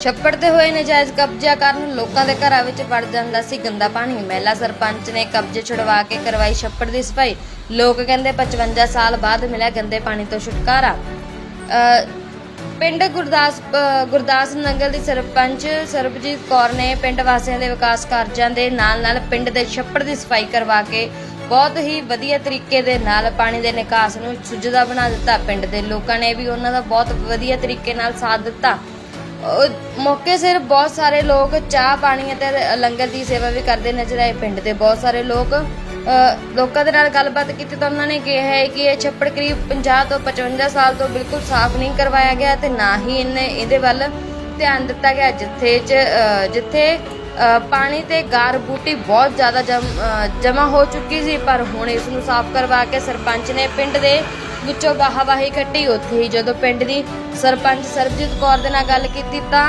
ਛੱਪੜ ਤੇ ਹੋਏ ਨਜਾਇਜ਼ ਕਬਜ਼ਾ ਕਾਰਨ ਲੋਕਾਂ ਦੇ ਘਰਾਂ ਵਿੱਚ ਵੜ ਜਾਂਦਾ ਸੀ ਗੰਦਾ ਪਾਣੀ। ਮਹਿਲਾ ਸਰਪੰਚ ਨੇ ਕਬਜ਼ੇ ਛੁਡਵਾ ਕੇ ਕਰਵਾਈ ਛੱਪੜ ਦੀ ਸਫ਼ਾਈ। ਲੋਕ ਕਹਿੰਦੇ 55 ਸਾਲ ਬਾਅਦ ਮਿਲਿਆ ਗੰਦੇ ਪਾਣੀ ਤੋਂ ਛੁਟਕਾਰਾ। ਅ, ਪਿੰਡ ਗੁਰਦਾਸ ਅ, ਗੁਰਦਾਸ ਨੰਗਲ ਦੀ ਸਰਪੰਚ ਸਰਬਜੀਤ ਕੌਰ ਨੇ ਪਿੰਡ ਵਾਸੀਆਂ ਦੇ ਵਿਕਾਸ ਕਾਰਜਾਂ ਦੇ ਨਾਲ-ਨਾਲ ਪਿੰਡ ਦੇ ਛੱਪੜ ਦੀ ਸਫ਼ਾਈ ਕਰਵਾ ਕੇ ਬਹੁਤ ਹੀ ਵਧੀਆ ਤਰੀਕੇ ਦੇ ਨਾਲ ਪਾਣੀ ਦੇ ਨਿਕਾਸ ਨੂੰ ਸੁਜਦਾ ਬਣਾ ਦਿੱਤਾ। ਪਿੰਡ ਦੇ ਲੋਕਾਂ ਨੇ ਵੀ ਉਹਨਾਂ ਦਾ ਬਹੁਤ ਵਧੀਆ ਤਰੀਕੇ ਨਾਲ ਸਾਥ ਦਿੱਤਾ। ਉਹ ਮੌਕੇ ਸਿਰ ਬਹੁਤ ਸਾਰੇ ਲੋਕ ਚਾਹ ਪਾਣੀ ਅਤੇ ਲੰਗਰ ਦੀ ਸੇਵਾ ਵੀ ਕਰਦੇ ਨਜ਼ਰ ਆਏ ਪਿੰਡ ਦੇ ਬਹੁਤ ਸਾਰੇ ਲੋਕ। ਲੋਕਾਂ ਦੇ ਨਾਲ ਗੱਲਬਾਤ ਕੀਤੀ ਤਾਂ ਉਹਨਾਂ ਨੇ ਕਿਹਾ ਹੈ ਕਿ ਇਹ ਛੱਪੜ ਕਰੀਬ 50 ਤੋਂ 55 ਸਾਲ ਤੋਂ ਬਿਲਕੁਲ ਸਾਫ਼ ਨਹੀਂ ਕਰਵਾਇਆ ਗਿਆ ਤੇ ਨਾ ਹੀ ਇਹਨੇ ਇਹਦੇ ਵੱਲ ਧਿਆਨ ਦਿੱਤਾ ਗਿਆ, ਜਿੱਥੇ ਜਿੱਥੇ ਪਾਣੀ ਤੇ ਗਾਰ ਬੂਟੀ ਬਹੁਤ ਜ਼ਿਆਦਾ ਜਮਾ ਹੋ ਚੁੱਕੀ ਸੀ, ਪਰ ਹੁਣ ਇਸ ਨੂੰ ਸਾਫ਼ ਕਰਵਾ ਕੇ ਸਰਪੰਚ ਨੇ ਪਿੰਡ ਦੇ ਵਿੱਚੋਂ ਵਾਹਵਾਹੀ ਖੱਟੀ ਉੱਥੇ ਹੀ ਜਦੋਂ ਪਿੰਡ ਦੀ ਸਰਪੰਚ ਸਰਬਜੀਤ ਕੌਰ ਦੇ ਨਾਲ ਗੱਲ ਕੀਤੀ ਤਾਂ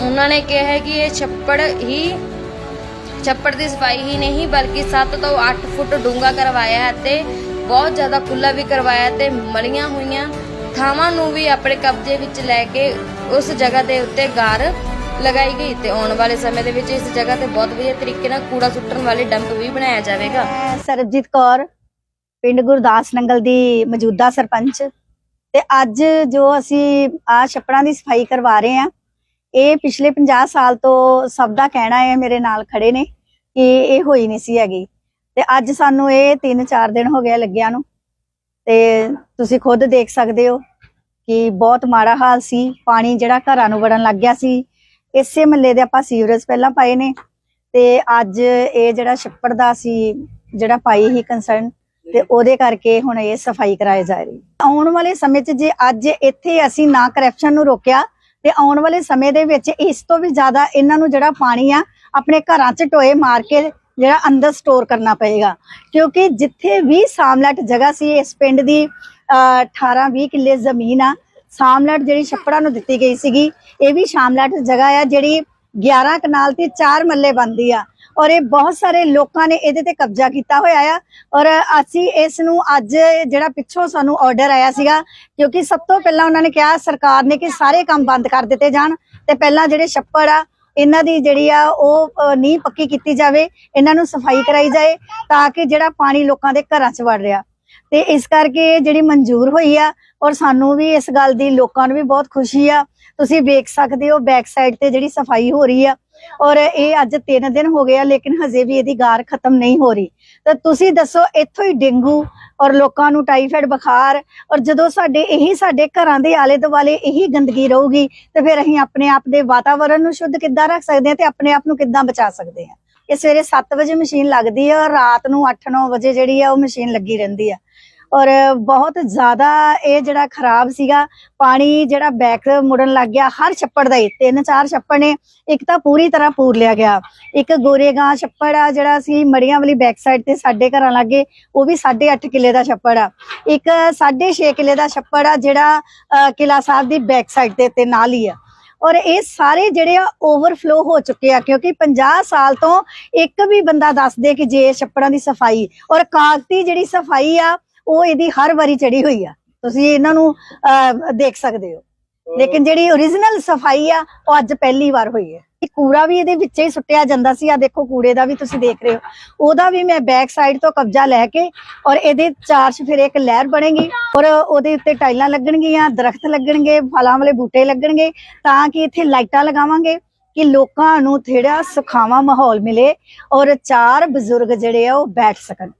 ਉਹਨਾਂ ਨੇ ਕਿਹਾ ਕਿ ਇਹ ਛੱਪੜ ਹੀ, ਛੱਪੜ ਦੀ ਸਫ਼ਾਈ ਹੀ ਨਹੀਂ, ਬਲਕਿ 7 ਤੋਂ 8 ਫੁੱਟ ਡੂੰਘਾ ਕਰਵਾਇਆ ਹੈ ਤੇ ਬਹੁਤ ਜ਼ਿਆਦਾ ਖੁੱਲਾ ਵੀ ਕਰਵਾਇਆ ਤੇ ਮਲੀਆਂ ਹੋਈਆਂ ਥਾਵਾਂ ਨੂੰ ਵੀ ਆਪਣੇ ਕਬਜ਼ੇ ਵਿੱਚ ਲੈ ਕੇ ਉਸ ਜਗ੍ਹਾ ਦੇ ਉੱਤੇ ਗਾਰ ਲਗਾਈ ਗਈ ਤੇ ਆਉਣ ਵਾਲੇ ਸਮੇਂ ਦੇ ਵਿੱਚ ਇਸ ਜਗ੍ਹਾ ਤੇ ਬਹੁਤ ਵਧੀਆ ਤਰੀਕੇ ਨਾਲ ਕੂੜਾ ਸੁੱਟਣ ਵਾਲੇ ਡੰਪ ਵੀ ਬਣਾਇਆ ਜਾਵੇਗਾ। ਸਰਬਜੀਤ ਕੌਰ ਪਿੰਡ ਗੁਰਦਾਸ ਨੰਗਲ ਦੀ ਮੌਜੂਦਾ ਸਰਪੰਚ। ਤੇ ਅੱਜ ਜੋ ਅਸੀਂ ਆ ਛੱਪੜਾਂ ਦੀ ਸਫ਼ਾਈ ਕਰਵਾ ਰਹੇ ਆ ਇਹ ਪਿਛਲੇ 50 ਸਾਲ ਤੋਂ ਸਭ ਦਾ ਕਹਿਣਾ ਹੈ ਮੇਰੇ ਨਾਲ ਖੜੇ ਨੇ ਕਿ ਇਹ ਹੋਈ ਨਹੀਂ ਸੀ ਹੈਗੀ। ਤੇ ਅੱਜ ਸਾਨੂੰ ਇਹ 3-4 ਦਿਨ ਹੋ ਗਏ ਲੱਗਿਆ ਨੂੰ। ਤੇ ਤੁਸੀਂ ਖੁਦ ਦੇਖ ਸਕਦੇ ਹੋ ਕਿ ਬਹੁਤ ਮਾੜਾ ਹਾਲ ਸੀ। ਪਾਣੀ ਜਿਹੜਾ ਘਰਾਂ ਨੂੰ ਵੜਨ ਲੱਗ ਗਿਆ ਸੀ। ਇਸੇ ਮਹੱਲੇ ਦੇ ਆਪਾਂ ਸੀਵਰੇਜ ਪਹਿਲਾਂ ਪਾਏ ਨੇ। ਤੇ ਅੱਜ ਇਹ ਜਿਹੜਾ ਛੱਪੜ ਦਾ ਸੀ ਜਿਹੜਾ ਪਾਈ ਹੀ ਕੰਸਰਨ ਤੇ ਉਹਦੇ ਕਰਕੇ ਹੁਣ ਇਹ ਸਫ਼ਾਈ ਕਰਾਏ ਜਾ ਰਹੀ। ਆਉਣ ਵਾਲੇ ਸਮੇਂ 'ਚ ਜੇ ਅੱਜ ਇੱਥੇ ਅਸੀਂ ਨਾ ਕਰਪਸ਼ਨ ਨੂੰ ਰੋਕਿਆ, ਤੇ ਆਉਣ ਵਾਲੇ ਸਮੇਂ ਦੇ ਵਿੱਚ ਇਸ ਤੋਂ ਵੀ ਜ਼ਿਆਦਾ ਇਹਨਾਂ ਨੂੰ ਜਿਹੜਾ ਪਾਣੀ ਆ, ਆਪਣੇ ਘਰਾਂ 'ਚ ਟੋਏ ਮਾਰ ਕੇ ਜਿਹੜਾ ਅੰਦਰ ਸਟੋਰ ਕਰਨਾ ਪਏਗਾ। ਕਿਉਂਕਿ ਜਿੱਥੇ ਵੀ ਸਾਮਲਟ ਜਗ੍ਹਾ ਸੀ, ਇਸ ਪਿੰਡ ਦੀ 18 20 ਕਿੱਲੇ ਜ਼ਮੀਨ ਆ, ਸਾਮਲਟ ਜਿਹੜੀ ਛੱਪੜਾਂ ਨੂੰ ਦਿੱਤੀ ਗਈ ਸੀਗੀ, ਇਹ ਵੀ ਸ਼ਾਮਲਾਟ ਜਗ੍ਹਾ ਆ ਜਿਹੜੀ 11 ਕਨਾਲ ਤੇ 4 ਮੱਲੇ ਬੰਦੀ ਆ। ਔਰ ਇਹ ਬਹੁਤ ਸਾਰੇ ਲੋਕਾਂ ਨੇ ਇਹਦੇ ਤੇ ਕਬਜ਼ਾ ਕੀਤਾ ਹੋਇਆ ਆ। ਔਰ ਅਸੀਂ ਇਸ ਨੂੰ ਅੱਜ ਜਿਹੜਾ ਪਿੱਛੋਂ ਸਾਨੂੰ ਆਰਡਰ ਆਇਆ ਸੀਗਾ, ਕਿਉਂਕਿ ਸਭ ਤੋਂ ਪਹਿਲਾਂ ਉਹਨਾਂ ਨੇ ਕਿਹਾ ਸਰਕਾਰ ਨੇ ਕਿ ਸਾਰੇ ਕੰਮ ਬੰਦ ਕਰ ਦਿੱਤੇ ਜਾਣ ਤੇ ਪਹਿਲਾਂ ਜਿਹੜੇ ਛੱਪੜ ਆ, ਇਹਨਾਂ ਦੀ ਜਿਹੜੀ ਆ, ਉਹ ਨੀਂਹ ਪੱਕੀ ਕੀਤੀ ਜਾਵੇ, ਇਹਨਾਂ ਨੂੰ ਸਫ਼ਾਈ ਕਰਾਈ ਜਾਏ ਤਾਂ ਕਿ ਜਿਹੜਾ ਪਾਣੀ ਲੋਕਾਂ ਦੇ ਘਰਾਂ 'ਚ ਵੜ ਰਿਹਾ। ਤੇ ਇਸ ਕਰਕੇ ਇਹ ਜਿਹੜੀ ਮਨਜ਼ੂਰ ਹੋਈ ਆ ਔਰ ਸਾਨੂੰ ਵੀ ਇਸ ਗੱਲ ਦੀ ਲੋਕਾਂ ਨੂੰ ਵੀ ਬਹੁਤ ਖੁਸ਼ੀ ਆ। ਤੁਸੀਂ ਵੇਖ ਸਕਦੇ ਹੋ ਬੈਕ ਸਾਈਡ ਤੇ ਜਿਹੜੀ ਸਫ਼ਾਈ ਹੋ ਰਹੀ ਆ ਔਰ ਇਹ ਅੱਜ 3 ਦਿਨ ਹੋ ਗਏ ਆ, ਲੇਕਿਨ ਹਜੇ ਵੀ ਇਹਦੀ ਗਾਰ ਖਤਮ ਨਹੀਂ ਹੋ ਰਹੀ। ਤਾਂ ਤੁਸੀਂ ਦੱਸੋ, ਇੱਥੋਂ ਹੀ ਡੇਂਗੂ ਔਰ ਲੋਕਾਂ ਨੂੰ ਟਾਈਫਾਇਡ ਬੁਖਾਰ ਔਰ ਜਦੋਂ ਸਾਡੇ, ਇਹੀ ਸਾਡੇ ਘਰਾਂ ਦੇ ਆਲੇ ਦੁਆਲੇ ਇਹੀ ਗੰਦਗੀ ਰਹੂਗੀ, ਤੇ ਫਿਰ ਅਸੀਂ ਆਪਣੇ ਆਪ ਦੇ ਵਾਤਾਵਰਣ ਨੂੰ ਸ਼ੁੱਧ ਕਿੱਦਾਂ ਰੱਖ ਸਕਦੇ ਹਾਂ ਤੇ ਆਪਣੇ ਆਪ ਨੂੰ ਕਿੱਦਾਂ ਬਚਾ ਸਕਦੇ ਹਾਂ? ਇਹ ਸਵੇਰੇ 7 ਵਜੇ ਮਸ਼ੀਨ ਲੱਗਦੀ ਹੈ ਔਰ ਰਾਤ ਨੂੰ 8-9 ਵਜੇ ਜਿਹੜੀ ਆ ਉਹ ਮਸ਼ੀਨ ਲੱਗੀ ਰਹਿੰਦੀ ਆ। ਔਰ ਬਹੁਤ ਜ਼ਿਆਦਾ ਇਹ ਜਿਹੜਾ ਖਰਾਬ ਸੀਗਾ ਪਾਣੀ ਜਿਹੜਾ ਬੈਕ ਮੁੜਨ ਲੱਗ ਗਿਆ ਹਰ ਛੱਪੜ ਦਾ ਹੀ ਤਿੰਨ ਚਾਰ ਛੱਪੜ ਨੇ ਇੱਕ ਤਾਂ ਪੂਰੀ ਤਰ੍ਹਾਂ ਪੂਰ ਲਿਆ ਗਿਆ। ਇੱਕ ਗੋਰੇਗਾਂ ਛੱਪੜ ਆ ਜਿਹੜਾ ਸੀ ਮੜੀਆਂ ਵਾਲੀ ਬੈਕ ਸਾਈਡ ਤੇ ਸਾਡੇ ਘਰਾਂ ਲੱਗੇ ਉਹ ਵੀ 8.5 ਕਿੱਲੇ ਦਾ ਛੱਪੜ ਆ। ਇੱਕ 6.5 ਕਿੱਲੇ ਦਾ ਛੱਪੜ ਆ ਜਿਹੜਾ ਅ, ਕਿਲਾ ਸਾਹਿਬ ਦੀ ਬੈਕ ਸਾਈਡ ਤੇ ਤੇ ਨਾਲ ਹੀ ਆ। ਔਰ ਇਹ ਸਾਰੇ ਜਿਹੜੇ ਆ ਓਵਰਫਲੋ ਹੋ ਚੁੱਕੇ ਆ ਕਿਉਂਕਿ 50 ਸਾਲ ਤੋਂ ਇੱਕ ਵੀ ਬੰਦਾ ਦੱਸਦੇ ਕਿ ਜੇ ਛੱਪੜਾਂ ਦੀ ਸਫ਼ਾਈ ਔਰ ਕਾਗਤੀ ਜਿਹੜੀ ਸਫ਼ਾਈ ਆ ਉਹ ਇਹਦੀ ਹਰ ਵਾਰੀ ਚੜੀ ਹੋਈ ਆ। ਤੁਸੀਂ ਇਹਨਾਂ ਨੂੰ ਅਹ, ਦੇਖ ਸਕਦੇ ਹੋ। ਲੇਕਿਨ ਜਿਹੜੀ origignal ਸਫ਼ਾਈ ਆ ਉਹ ਅੱਜ ਪਹਿਲੀ ਵਾਰ ਹੋਈ ਹੈ। ਇਹ ਕੂੜਾ ਵੀ ਇਹਦੇ ਵਿੱਚ ਹੀ ਸੁੱਟਿਆ ਜਾਂਦਾ ਸੀ। ਆ ਦੇਖੋ ਕੂੜੇ ਦਾ ਵੀ ਤੁਸੀਂ ਦੇਖ ਰਹੇ ਹੋ। ਉਹਦਾ ਵੀ ਮੈਂ ਬੈਕ ਸਾਈਡ ਤੋਂ ਕਬਜ਼ਾ ਲੈ ਕੇ ਔਰ ਇਹਦੇ ਚਾਰ ਫਿਰ ਇੱਕ ਲਹਿਰ ਬਣੇਗੀ ਔਰ ਉਹਦੇ ਉੱਤੇ ਟਾਈਲਾਂ ਲੱਗਣਗੀਆਂ, ਦਰਖਤ ਲੱਗਣਗੇ, ਫਲਾਂ ਵਾਲੇ ਬੂਟੇ ਲੱਗਣਗੇ ਤਾਂ ਕਿ ਇੱਥੇ ਲਾਈਟਾਂ ਲਗਾਵਾਂਗੇ ਕਿ ਲੋਕਾਂ ਨੂੰ ਥੇੜਾ ਸੁਖਾਵਾਂ ਮਾਹੌਲ ਮਿਲੇ ਔਰ ਚਾਰ ਬਜ਼ੁਰਗ ਜਿਹੜੇ ਆ ਉਹ ਬੈਠ ਸਕਣ।